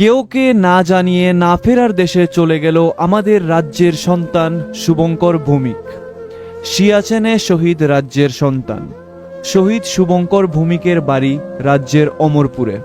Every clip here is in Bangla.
কেউকে না জানিয়ে না ফেরার দেশে চলে গেল আমাদের রাজ্যের সন্তান শুভঙ্কর ভৌমিক। সিয়াচেনে শহীদ রাজ্যের সন্তান। শহীদ শুভঙ্কর ভৌমিকের বাড়ি রাজ্যের অমরপুরে।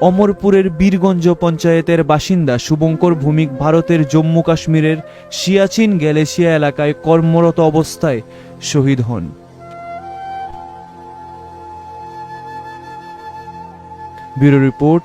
অমরপুরের বীরগঞ্জ পঞ্চায়েতের বাসিন্দা শুভঙ্কর ভৌমিক ভারতের জম্মু কাশ্মীরের সিয়াচিন গ্যালেসিয়া এলাকায় কর্মরত অবস্থায় শহীদ হন। Bureau report